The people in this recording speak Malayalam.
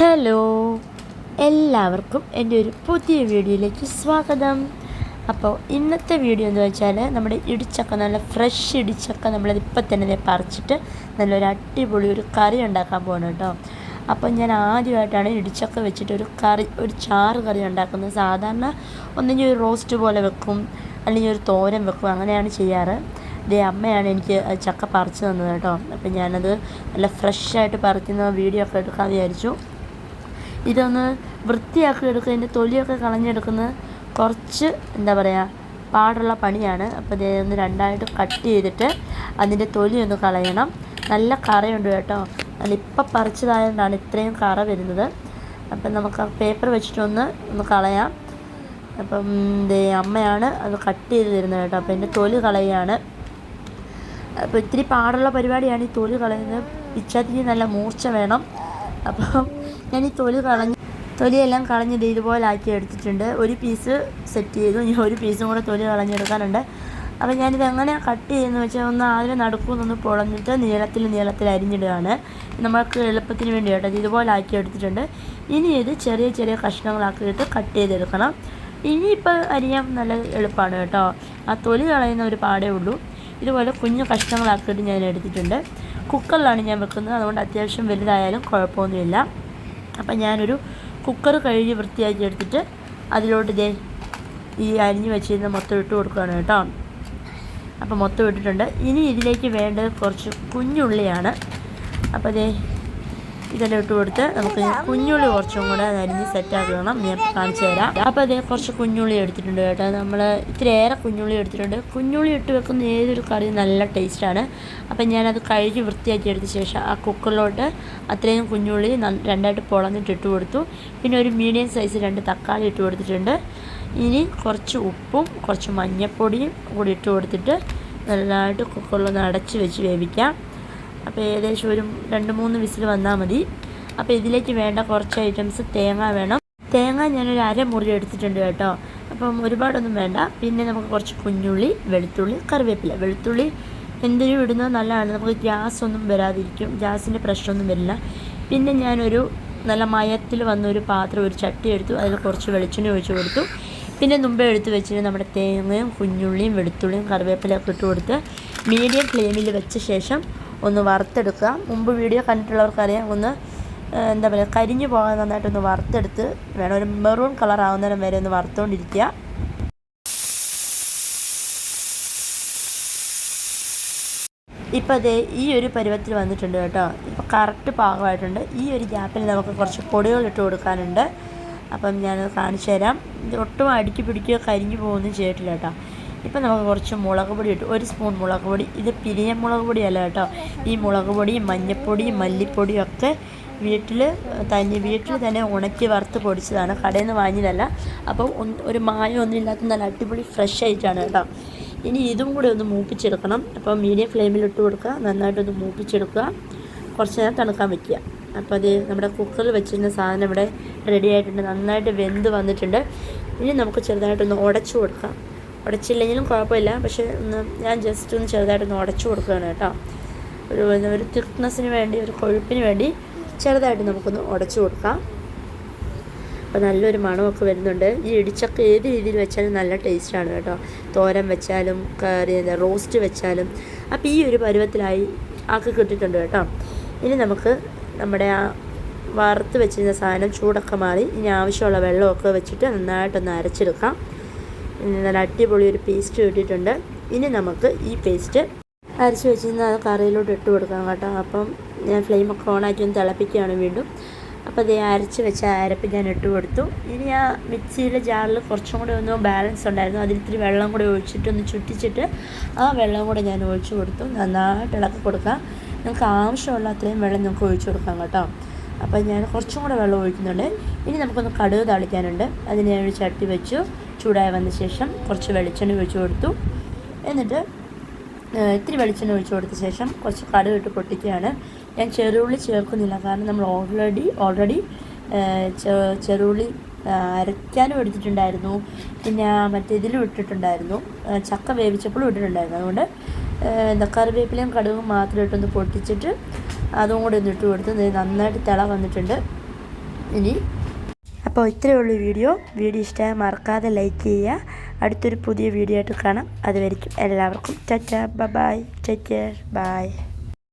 ഹലോ എല്ലാവർക്കും എന്റെ ഒരു പുതിയ വീഡിയോയിലേക്ക് സ്വാഗതം. അപ്പോൾ ഇന്നത്തെ വീഡിയോ എന്ന് വെച്ചാൽ നമ്മുടെ ഇടിച്ചക്ക നല്ല ഫ്രഷ് ഇടിച്ചക്ക നമ്മളത് ഇപ്പം തന്നെ പറിച്ചിട്ട് നല്ലൊരു അടിപൊളി ഒരു കറി ഉണ്ടാക്കാൻ പോകണം കേട്ടോ. അപ്പം ഞാൻ ആദ്യമായിട്ടാണ് ഇടിച്ചക്ക വെച്ചിട്ട് ഒരു കറി ഒരു ചാറ് കറി ഉണ്ടാക്കുന്നത്. സാധാരണ ഒന്നെങ്കിൽ ഒരു റോസ്റ്റ് പോലെ വെക്കും അല്ലെങ്കിൽ ഒരു തോരൻ വെക്കും അങ്ങനെയാണ് ചെയ്യാറ്. ദേ അമ്മയാണ് എനിക്ക് ചക്ക പറിച്ചു തന്നത് കേട്ടോ. അപ്പം ഞാനത് നല്ല ഫ്രഷായിട്ട് പറിക്കുന്ന വീഡിയോ ഒക്കെ എടുക്കാൻ വിചാരിച്ചു. ഇതൊന്ന് വൃത്തിയാക്കി എടുക്കുക ഇതിന്റെ തൊലിയൊക്കെ കളഞ്ഞെടുക്കുന്നത് കുറച്ച് എന്താ പറയുക പാടുള്ള പണിയാണ്. അപ്പോൾ ഇതേ ഒന്ന് രണ്ടായിട്ട് കട്ട് ചെയ്തിട്ട് അതിന്റെ തൊലി ഒന്ന് കളയണം. നല്ല കറയുണ്ട് കേട്ടോ. അത് ഇപ്പം പറിച്ചതായതുകൊണ്ടാണ് ഇത്രയും കറ വരുന്നത്. അപ്പം നമുക്ക് പേപ്പർ വെച്ചിട്ടൊന്ന് ഒന്ന് കളയാം. അപ്പം ദേ അമ്മയാണ് അത് കട്ട് ചെയ്ത് തരുന്നത് കേട്ടോ. അപ്പോൾ എന്റെ തൊലി കളയുകയാണ്. അപ്പോൾ ഇത്തിരി പാടുള്ള പരിപാടിയാണ് ഈ തൊലി കളയുന്നത്. പിച്ചാത്തിരി നല്ല മൂർച്ച വേണം. അപ്പം ഞാൻ ഈ തൊലി കളഞ്ഞ് തൊലിയെല്ലാം കളഞ്ഞ് ഇത് ഇതുപോലെ ആക്കി എടുത്തിട്ടുണ്ട്. ഒരു പീസ് സെറ്റ് ചെയ്തു. ഇനി ഒരു പീസും കൂടെ തൊലി കളഞ്ഞെടുക്കാനുണ്ട്. അപ്പോൾ ഞാനിത് എങ്ങനെ കട്ട് ചെയ്യുന്നത് വെച്ചാൽ ഒന്ന് ആദ്യം നടുക്കുന്നൊന്ന് പൊളഞ്ഞിട്ട് നീളത്തിൽ നീളത്തിൽ അരിഞ്ഞിടുകയാണ്. നമുക്ക് എളുപ്പത്തിന് വേണ്ടി കേട്ടോ ഇത് ഇതുപോലെ ആക്കി എടുത്തിട്ടുണ്ട്. ഇനി ഇത് ചെറിയ ചെറിയ കഷ്ണങ്ങളാക്കിയിട്ട് കട്ട് ചെയ്തെടുക്കണം. ഇനിയിപ്പോൾ അരിയാൻ നല്ല എളുപ്പമാണ് കേട്ടോ. ആ തൊലി കളയുന്ന ഒരു പാടേ ഉള്ളൂ. ഇതുപോലെ കുഞ്ഞു കഷ്ണങ്ങളാക്കിയിട്ട് ഞാൻ എടുത്തിട്ടുണ്ട്. കുക്കറിലാണ് ഞാൻ വെക്കുന്നത്. അതുകൊണ്ട് അത്യാവശ്യം വലുതായാലും കുഴപ്പമൊന്നുമില്ല. അപ്പം ഞാനൊരു കുക്കർ കഴുകി വൃത്തിയാക്കി എടുത്തിട്ട് അതിലോട്ട് ഇതേ ഈ അരിഞ്ഞ് വെച്ചിരുന്ന മൊത്തം ഇട്ട് കൊടുക്കുകയാണ് കേട്ടോ. അപ്പോൾ മൊത്തം ഇട്ടിട്ടുണ്ട്. ഇനി ഇതിലേക്ക് വേണ്ടത് കുറച്ച് കുഞ്ഞുള്ളിയാണ്. അപ്പോൾ അതേ ഇതെല്ലാം ഇട്ട് കൊടുത്ത് നമുക്ക് കുഞ്ഞുള്ളി കുറച്ചും കൂടെ സെറ്റാക്കി വേണം. ഞാൻ കാണിച്ചു തരാം. അപ്പോൾ അതേ കുറച്ച് കുഞ്ഞുള്ളി എടുത്തിട്ടുണ്ട് കേട്ടോ. നമ്മൾ ഇത്തിരി ഏറെ കുഞ്ഞുള്ളി എടുത്തിട്ടുണ്ട്. കുഞ്ഞുള്ളി ഇട്ട് വെക്കുന്ന ഏതൊരു കറി നല്ല ടേസ്റ്റാണ് അപ്പം ഞാനത് കഴുകി വൃത്തിയാക്കി എടുത്ത ശേഷം ആ കുക്കറിലോട്ട് അത്രയും കുഞ്ഞുള്ളി രണ്ടായിട്ട് പൊളന്നിട്ട് ഇട്ട് കൊടുത്തു. പിന്നെ ഒരു മീഡിയം സൈസ് രണ്ട് തക്കാളി ഇട്ട് കൊടുത്തിട്ടുണ്ട്. ഇനി കുറച്ച് ഉപ്പും കുറച്ച് മഞ്ഞൾപ്പൊടിയും കൂടി ഇട്ട് കൊടുത്തിട്ട് നല്ലതായിട്ട് കുക്കറിലൊന്ന് അടച്ച് വെച്ച് വേവിക്കാം. അപ്പോൾ ഏകദേശം ഒരു രണ്ട് മൂന്ന് വിസിൽ വന്നാൽ മതി. അപ്പോൾ ഇതിലേക്ക് വേണ്ട കുറച്ച് ഐറ്റംസ് തേങ്ങ വേണം. തേങ്ങ ഞാനൊരു അരമുറി എടുത്തിട്ടുണ്ട് കേട്ടോ. അപ്പം ഒരുപാടൊന്നും വേണ്ട. പിന്നെ നമുക്ക് കുറച്ച് കുഞ്ഞുള്ളി വെളുത്തുള്ളി കറിവേപ്പില. വെളുത്തുള്ളി എന്തിനും ഇടുന്നത് നല്ലതാണ്. നമുക്ക് ഗ്യാസ് ഒന്നും വരാതിരിക്കും. ഗ്യാസിന്റെ പ്രശ്നമൊന്നും വരില്ല. പിന്നെ ഞാനൊരു നല്ല മയത്തിൽ വന്നൊരു പാത്രം ഒരു ചട്ടി എടുത്തു. അതിൽ കുറച്ച് വെളിച്ചെണ്ണ ഒഴിച്ച് കൊടുത്തു. പിന്നെ മുമ്പേ എടുത്ത് വെച്ചിട്ട് നമ്മുടെ തേങ്ങയും കുഞ്ഞുള്ളിയും വെളുത്തുള്ളിയും കറിവേപ്പിലയൊക്കെ ഇട്ട് കൊടുത്ത് മീഡിയം ഫ്ലെയിമിൽ വെച്ച ശേഷം ഒന്ന് വറുത്തെടുക്കുക. മുമ്പ് വീഡിയോ കണ്ടിട്ടുള്ളവർക്കറിയാം. ഒന്ന് എന്താ പറയുക കരിഞ്ഞു പോകാൻ നന്നായിട്ടൊന്ന് വറുത്തെടുത്ത് വേണം. ഒരു മെറൂൺ കളർ ആവുന്നതിനും വരെ ഒന്ന് വറുത്തുകൊണ്ടിരിക്കുക ഇപ്പോൾ അതേ ഈ ഒരു പരുവത്തിൽ വന്നിട്ടുണ്ട് കേട്ടോ. ഇപ്പോൾ കറക്റ്റ് പാകമായിട്ടുണ്ട്. ഈ ഒരു ഗ്യാപ്പിൽ നമുക്ക് കുറച്ച് പൊടികൾ ഇട്ട് കൊടുക്കാനുണ്ട്. അപ്പം ഞാനത് കാണിച്ചു തരാം ഒട്ടും അടുക്കി പിടിക്കുകയോ കരിഞ്ഞു പോകുകയൊന്നും ചെയ്തിട്ടില്ല കേട്ടോ. ഇപ്പം നമുക്ക് കുറച്ച് മുളക് പൊടി ഇട്ടു. ഒരു സ്പൂൺ മുളക് പൊടി. ഇത് പിരിയ മുളക് പൊടിയല്ല കേട്ടോ. ഈ മുളക് പൊടിയും മഞ്ഞൾപ്പൊടിയും മല്ലിപ്പൊടിയും ഒക്കെ വീട്ടിൽ തന്നെ വീട്ടിൽ തന്നെ ഉണക്കി വറുത്ത് പൊടിച്ചതാണ്. കടയിൽ നിന്ന് വാങ്ങിയതല്ല. അപ്പം ഒന്ന് ഒരു മായം ഒന്നും ഇല്ലാത്ത നല്ല അടിപൊളി ഫ്രഷ് ആയിട്ടാണ് കേട്ടോ. ഇനി ഇതും കൂടി ഒന്ന് മൂപ്പിച്ചെടുക്കണം. അപ്പോൾ മീഡിയം ഫ്ലെയിമിൽ ഇട്ട് കൊടുക്കുക. നന്നായിട്ടൊന്ന് മൂപ്പിച്ചെടുക്കുക. കുറച്ച് നേരം തണുക്കാൻ വയ്ക്കുക അപ്പോൾ അത് നമ്മുടെ കുക്കറിൽ വെച്ചിരുന്ന സാധനം ഇവിടെ റെഡി ആയിട്ടുണ്ട്. നന്നായിട്ട് വെന്ത് വന്നിട്ടുണ്ട്. ഇനി നമുക്ക് ചെറുതായിട്ടൊന്ന് ഉടച്ചു കൊടുക്കാം. ഉടച്ചില്ലെങ്കിലും കുഴപ്പമില്ല. പക്ഷേ ഒന്ന് ഞാൻ ജസ്റ്റ് ഒന്ന് ചെറുതായിട്ടൊന്ന് ഉടച്ചു കൊടുക്കുകയാണ് കേട്ടോ. ഒരു ഒരു തിക്നെസ്സിന് വേണ്ടി ഒരു കൊഴുപ്പിന് വേണ്ടി ചെറുതായിട്ട് നമുക്കൊന്ന് ഉടച്ചു കൊടുക്കാം. അപ്പോൾ നല്ലൊരു മണമൊക്കെ വരുന്നുണ്ട്. ഈ ഇടിച്ചൊക്കെ ഏത് രീതിയിൽ വെച്ചാലും നല്ല ടേസ്റ്റാണ് കേട്ടോ. തോരൻ വെച്ചാലും കറി എന്താ റോസ്റ്റ് വെച്ചാലും. അപ്പോൾ ഈ ഒരു പരുവത്തിലായി ആക്കി കിട്ടിയിട്ടുണ്ട് കേട്ടോ. ഇനി നമുക്ക് നമ്മുടെ ആ വറുത്ത് വെച്ചിരുന്ന സാധനം ചൂടൊക്കെ മാറി ഇനി ആവശ്യമുള്ള വെള്ളമൊക്കെ വെച്ചിട്ട് നന്നായിട്ടൊന്ന് അരച്ചെടുക്കാം. നല്ല അടിപൊളി ഒരു പേസ്റ്റ് കിട്ടിയിട്ടുണ്ട്. ഇനി നമുക്ക് ഈ പേസ്റ്റ് അരച്ച് വെച്ചിരുന്ന അത് കറിയിലോട്ട് ഇട്ട് കൊടുക്കാം കേട്ടോ. അപ്പം ഞാൻ ഫ്ലെയിമൊക്കെ ഓണാക്കി ഒന്ന് തിളപ്പിക്കുകയാണ് വീണ്ടും. അപ്പോൾ അത് അരച്ച് വെച്ച അരപ്പ് ഞാൻ ഇട്ട് കൊടുത്തു. ഇനി ആ മിക്സിയിലെ ജാറിൽ കുറച്ചും കൂടി ഒന്ന് ബാലൻസ് ഉണ്ടായിരുന്നു. അതിൽ ഇത്തിരി വെള്ളം കൂടി ഒഴിച്ചിട്ട് ഒന്ന് ചുറ്റിച്ചിട്ട് ആ വെള്ളം കൂടെ ഞാൻ ഒഴിച്ചു കൊടുത്തു. നന്നായിട്ട് ഇളക്കി കൊടുക്കാം. നിങ്ങൾക്ക് ആവശ്യമുള്ള അത്രയും വെള്ളം നിങ്ങൾക്ക് ഒഴിച്ചു കൊടുക്കാം കേട്ടോ. അപ്പോൾ ഞാൻ കുറച്ചും കൂടെ വെള്ളം ഒഴിക്കുന്നുണ്ട്. ഇനി നമുക്കൊന്ന് കടുക് തളിക്കാനുണ്ട്. അതിന് ഞാൻ ഒരു ചട്ടി വെച്ചു. ചൂടായി വന്ന ശേഷം കുറച്ച് വെളിച്ചെണ്ണ ഒഴിച്ചു കൊടുത്തു. എന്നിട്ട് ഇത്തിരി വെളിച്ചെണ്ണ ഒഴിച്ചു കൊടുത്ത ശേഷം കുറച്ച് കടുക് ഇട്ട് പൊട്ടിക്കുകയാണ്. ഞാൻ ചെറുള്ളി ചേർക്കുന്നില്ല. കാരണം നമ്മൾ ഓൾറെഡി ഓൾറെഡി ചെറുള്ളി അരയ്ക്കാനും എടുത്തിട്ടുണ്ടായിരുന്നു. പിന്നെ മറ്റേ ഇതിലും ഇട്ടിട്ടുണ്ടായിരുന്നു. ചക്ക വേവിച്ചപ്പോഴും ഇട്ടിട്ടുണ്ടായിരുന്നു. അതുകൊണ്ട് എന്താ കറിവേപ്പിലയും കടുകും മാത്രം ഇട്ടൊന്ന് പൊട്ടിച്ചിട്ട് അതും കൂടി ഒന്ന് ഇട്ട് കൊടുത്ത് നന്നായിട്ട് തിള വന്നിട്ടുണ്ട്. ഇനി അപ്പോൾ ഇത്രയേ ഉള്ളൂ വീഡിയോ. വീഡിയോ ഇഷ്ടമായ മറക്കാതെ ലൈക്ക് ചെയ്യുക. അടുത്തൊരു പുതിയ വീഡിയോ ആയിട്ട് കാണാം. അതുവരെയ്ക്കും എല്ലാവർക്കും. ചച്ച ബൈ ടേക്ക് കെയർ. ബൈ.